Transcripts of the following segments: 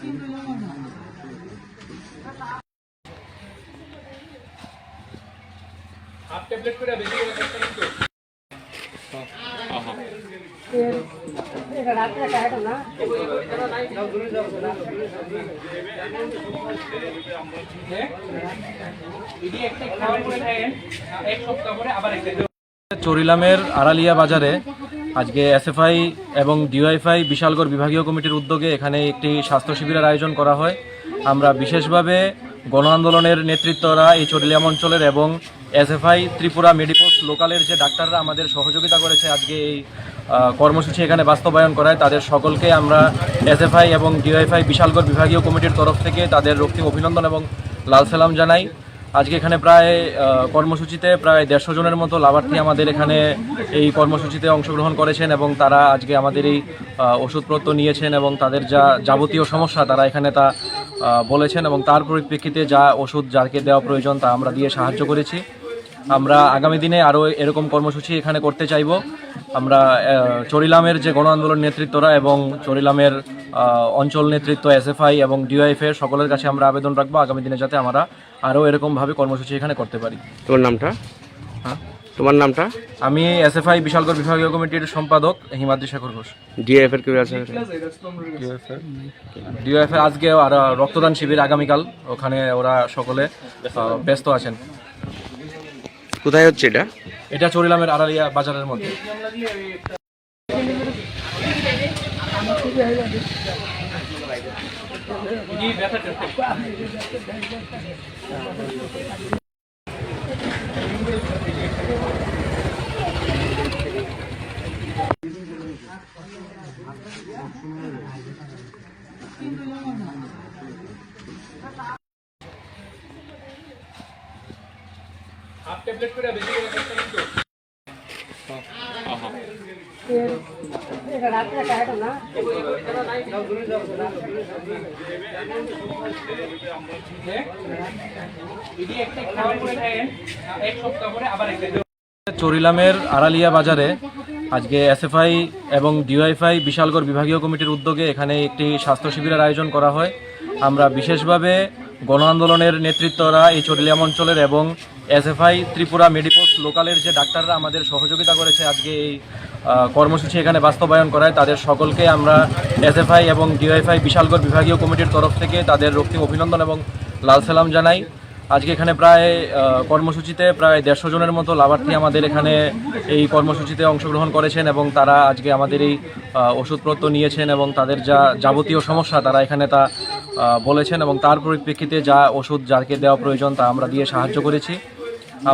একটা চরিলামের আড়ালিয়া বাজারে আজকে এসএফআই এবং ডিওয়াইফআই বিশালগড় বিভাগীয় কমিটির উদ্যোগে এখানে একটি স্বাস্থ্য শিবিরের আয়োজন করা হয়। আমরা বিশেষভাবে গণ আন্দোলনের নেতৃত্বরা এই চরিলাম অঞ্চলের এবং এসএফআই ত্রিপুরা মেডিকোস লোকালের যে ডাক্তাররা আমাদের সহযোগিতা করেছে আজকে এই কর্মসূচি এখানে বাস্তবায়ন করায়, তাদের সকলকে আমরা এসএফআই এবং ডিওয়াইফআই বিশালগড় বিভাগীয় কমিটির তরফ থেকে তাদের রক্তিম অভিনন্দন এবং লাল সালাম জানাই। আজকে এখানে প্রায় কর্মসূচিতে প্রায় দেড়শো জনের মতো লাভার্থী আমাদের এখানে এই কর্মসূচিতে অংশগ্রহণ করেছেন এবং তারা আজকে আমাদের এই ওষুধপত্র নিয়েছেন এবং তাদের যা যাবতীয় সমস্যা তারা এখানে তা বলেছেন এবং তার পরিপ্রেক্ষিতে যা ওষুধ যাকে দেওয়া প্রয়োজন তা আমরা দিয়ে সাহায্য করেছি। আমরা আগামী দিনে আরও এরকম কর্মসূচি এখানে করতে চাইব। আমরা চরিলামের যে গণ আন্দোলন নেতৃত্বরা এবং চরিলামের অঞ্চল নেতৃত্ব এসএফআই এবং ডিওয়াইফের সকলের কাছে আমরা আবেদন রাখব। আগামী দিনে যাতে আমরা আরও এরকমভাবে কর্মসূচি এখানে করতে পারি। তোমার নামটা? হ্যাঁ? তোমার নামটা? আমি এসএফআই বিশালগড় বিভাগীয় কমিটির সম্পাদক হিমাদ্রি শেখর ঘোষ। ডিএফ এর কেউ আছে? ডিওএফ আজকে আর রক্তদান শিবির আগামীকাল। ওখানে ওরা সকলে ব্যস্ত আছেন। কোথায় হচ্ছে এটা? এটা চরিলামের আড়ালিয়া বাজারের মধ্যে। হাফ ট্যাবলেট করে বেশি করে চেষ্টা করতে এটি একটা খাওয়ার পরে খাইয়েন এক সপ্তাহ পরে আবার একটা চরিলামের আড়ালিয়া বাজারে আজকে এসএফআই এবং ডিওয়াইফআই বিশালগড় বিভাগীয় কমিটির উদ্যোগে এখানে একটি স্বাস্থ্য শিবিরের আয়োজন করা হয়। আমরা বিশেষভাবে গণ আন্দোলনের নেতৃত্বরা এই চরিলাম অঞ্চলের এবং এসএফআই ত্রিপুরা মেডিকোস লোকালের যে ডাক্তাররা আমাদের সহযোগিতা করেছে আজকে এই কর্মসূচি এখানে বাস্তবায়ন করায়, তাদের সকলকে আমরা এসএফআই এবং ডিওয়াইফআই বিশালগড় বিভাগীয় কমিটির তরফ থেকে তাদের রক্তিম অভিনন্দন এবং লাল সালাম জানাই। আজকে এখানে প্রায় কর্মসূচিতে প্রায় দেড়শো জনের মতো লাভার্থী আমাদের এখানে এই কর্মসূচিতে অংশগ্রহণ করেছেন এবং তারা আজকে আমাদের এই ওষুধপত্র নিয়েছেন এবং তাদের যা যাবতীয় সমস্যা তারা এখানে তা বলেছেন এবং তার পরিপ্রেক্ষিতে যা ওষুধ যাকে দেওয়া প্রয়োজন তা আমরা দিয়ে সাহায্য করেছি।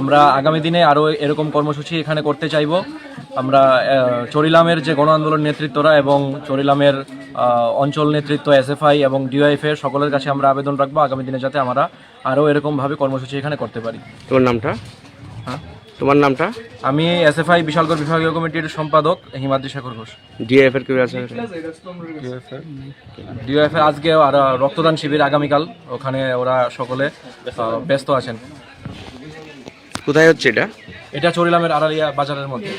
আমরা আগামী দিনে আরও এরকম কর্মসূচি এখানে করতে চাইব। আমরা চরিলামের যে গণ আন্দোলন নেতৃত্বরা এবং চরিলামের অঞ্চল নেতৃত্ব এসএফআই এবং ডিওয়াইফের সকলের কাছে আমরা আবেদন রাখব আগামী দিনে যাতে আমরা আরও এরকমভাবে কর্মসূচি এখানে করতে পারি। তোমার নামটা? হ্যাঁ? তোমার নামটা? আমি এসএফআই বিশালগড় বিভাগীয় কমিটির সম্পাদক হিমাদ্রি শেখর ঘোষ। ডিএফ এর কেউ আছে? ডিওএফ আজকে আর রক্তদান শিবির আগামীকাল। ওখানে ওরা সকলে ব্যস্ত আছেন। কোথায় হচ্ছে এটা? এটা চরিলামের আড়ালিয়া বাজারের মধ্যে।